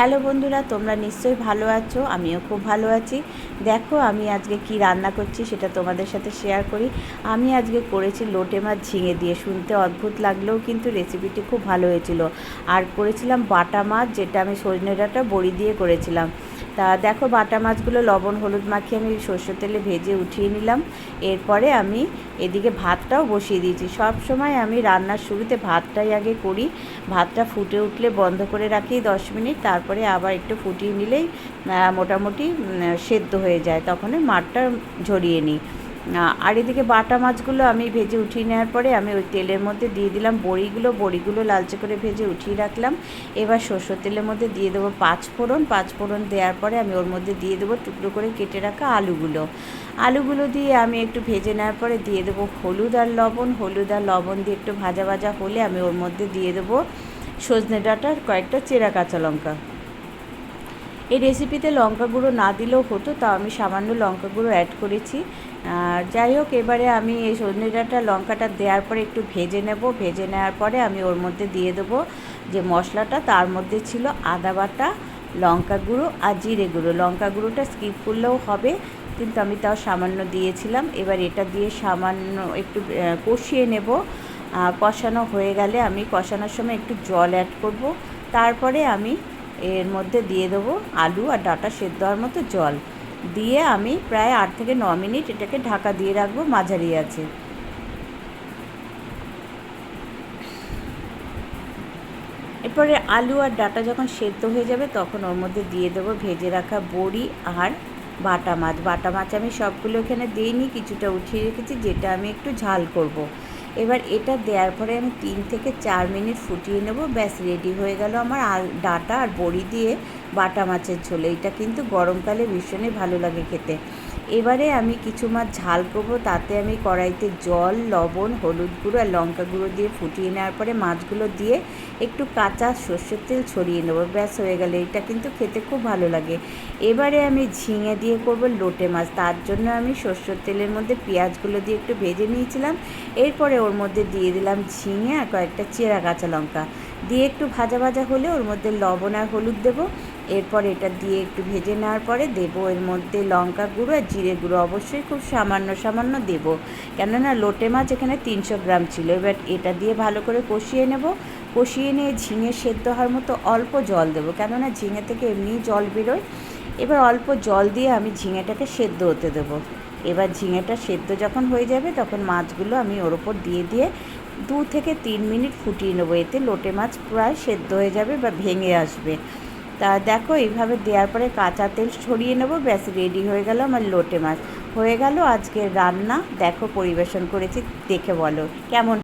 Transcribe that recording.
Hello বন্ধুরা, তোমরা নিশ্চয়ই ভালো আছো, আমিও খুব ভালো আছি। দেখো, আমি আজকে কি রান্না করছি সেটা তোমাদের সাথে শেয়ার করি। আমি আজকে করেছি লোটে মাছ ঝিঙে দিয়ে, শুনতে অদ্ভুত লাগলেও কিন্তু রেসিপিটি খুব ভালো হয়েছিল। আর করেছিলাম বাটা মাছ, যেটা আমি সজনে ডাঁটা বড়ি দিয়ে করেছিলাম। তা দেখো বাটা মাছগুলো লবণ, হলুদ মাখিয়ে আমি সর্ষের তেলে ভেজে উঠিয়ে নিলাম। এরপরে আমি এদিকে ভাতটাও বসিয়ে দিয়েছি। সব সময় আমি রান্নার শুরুতে ভাতটাই আগে করি। ভাতটা ফুটে উঠলে বন্ধ করে রাখি দশ মিনিট, তারপরে আবার একটু ফুটিয়ে নিলেই মোটামুটি সেদ্ধ হয়ে যায়। তখন মাঠটা ঝরিয়ে নিই। আর এদিকে বাটা মাছগুলো আমি ভেজে উঠিয়ে নেওয়ার পরে আমি ওই তেলের মধ্যে দিয়ে দিলাম বড়িগুলো বড়িগুলো লালচে করে ভেজে উঠিয়ে রাখলাম। এবার সর্ষের তেলের মধ্যে দিয়ে দেবো পাঁচ ফোড়ন। পাঁচ ফোড়ন দেওয়ার পরে আমি ওর মধ্যে দিয়ে দেবো টুকরো করে কেটে রাখা আলুগুলো। আলুগুলো দিয়ে আমি একটু ভেজে নেওয়ার পরে দিয়ে দেবো হলুদ আর লবণ। হলুদ আর লবণ দিয়ে একটু ভাজা ভাজা হলে আমি ওর মধ্যে দিয়ে দেবো সজনে ডাঁটার কয়েকটা চেরা কাঁচা লঙ্কা। এই রেসিপিতে লঙ্কা গুঁড়ো না দিলেও হতো, তাও আমি সামান্য লঙ্কা গুঁড়ো অ্যাড করেছি। আর যাই হোক, এবারে আমি এই সজনে ডাঁটা লঙ্কাটা দেওয়ার পরে একটু ভেজে নেব। ভেজে নেওয়ার পরে আমি ওর মধ্যে দিয়ে দেবো যে মশলাটা, তার মধ্যে ছিল আদা বাটা, লঙ্কা গুঁড়ো আর জিরে গুঁড়ো। লঙ্কা গুঁড়োটা স্কিপ করলেও হবে, কিন্তু আমি তাও সামান্য দিয়েছিলাম। এবার এটা দিয়ে সামান্য একটু কষিয়ে নেব। কষানো হয়ে গেলে আমি কষানোর সময় একটু জল অ্যাড করব। তারপরে আমি এর মধ্যে দিয়ে দেবো আলু আর ডাটা সেদ্ধ হওয়ার মতো জল। দিয়ে আমি প্রায় আট থেকে ন মিনিট এটাকে ঢাকা দিয়ে রাখব, মাঝারি আছে। এরপরে আলু আর ডাটা যখন সেদ্ধ হয়ে যাবে, তখন ওর মধ্যে দিয়ে দেবো ভেজে রাখা বড়ি আর বাটা মাছ। বাটা মাছ আমি সবগুলো এখানে দিইনি, কিছুটা উঠিয়ে রেখেছি, যেটা আমি একটু ঝাল করব। এবার এটা দেওয়ার পরে আমি তিন থেকে চার মিনিট ফুটিয়ে নেব। ব্যাস রেডি হয়ে গেল আমার আর ডাটা আর বড়ি দিয়ে বাটা মাছের ঝোলে। এটা কিন্তু গরমকালে ভীষণই ভালো লাগে খেতে। এবারে আমি কিছু মাছ ঝাল করব, তাতে আমি কড়াইতে জল, লবণ, হলুদ গুঁড়ো আর লঙ্কা গুঁড়ো দিয়ে ফুটিয়ে নেওয়ার পরে মাছগুলো দিয়ে একটু কাঁচা সর্ষের তেল ছড়িয়ে নেব। ব্যাস, হয়ে গেলে। এটা কিন্তু খেতে খুব ভালো লাগে। এবারে আমি ঝিঙে দিয়ে করব লোটে মাছ। তার জন্য আমি সর্ষের তেলের মধ্যে পেঁয়াজগুলো দিয়ে একটু ভেজে নিয়েছিলাম। এরপরে ওর মধ্যে দিয়ে দিলাম ঝিঙে আর কয়েকটা চেরা কাঁচা লঙ্কা। দিয়ে একটু ভাজা ভাজা হলে ওর মধ্যে লবণ আর হলুদ দেবো। এরপর এটা দিয়ে একটু ভেজে নেওয়ার পরে দেবো এর মধ্যে লঙ্কা গুঁড়ো আর জিরে গুঁড়ো। অবশ্যই খুব সামান্য সামান্য দেবো। কেননা লোটে মাছ এখানে তিনশো গ্রাম ছিল। এবার এটা দিয়ে ভালো করে কষিয়ে নেব। কষিয়ে নিয়ে ঝিঙে সেদ্ধ হওয়ার মতো অল্প জল দেবো। কেননা ঝিঙে থেকে এমনিই জল বেরোয়। এবার অল্প জল দিয়ে আমি ঝিঙেটাকে সেদ্ধ হতে দেবো। এবার ঝিঙেটা সেদ্ধ যখন হয়ে যাবে তখন মাছগুলো আমি ওর ওপর দিয়ে দিয়ে দু থেকে তিন মিনিট ফুটিয়ে নেব। এতে লোটে মাছ প্রায় সেদ্ধ হয়ে যাবে বা ভেঙে আসবে। তা দেখো, এইভাবে দেওয়ার পরে কাঁচা তেল ছড়িয়ে নেব, ব্যাস রেডি হয়ে গেল আমার লোটে মাছ। হয়ে গেল আজকের রান্না, দেখো পরিবেশন করেছি, দেখে বলো, কেমন?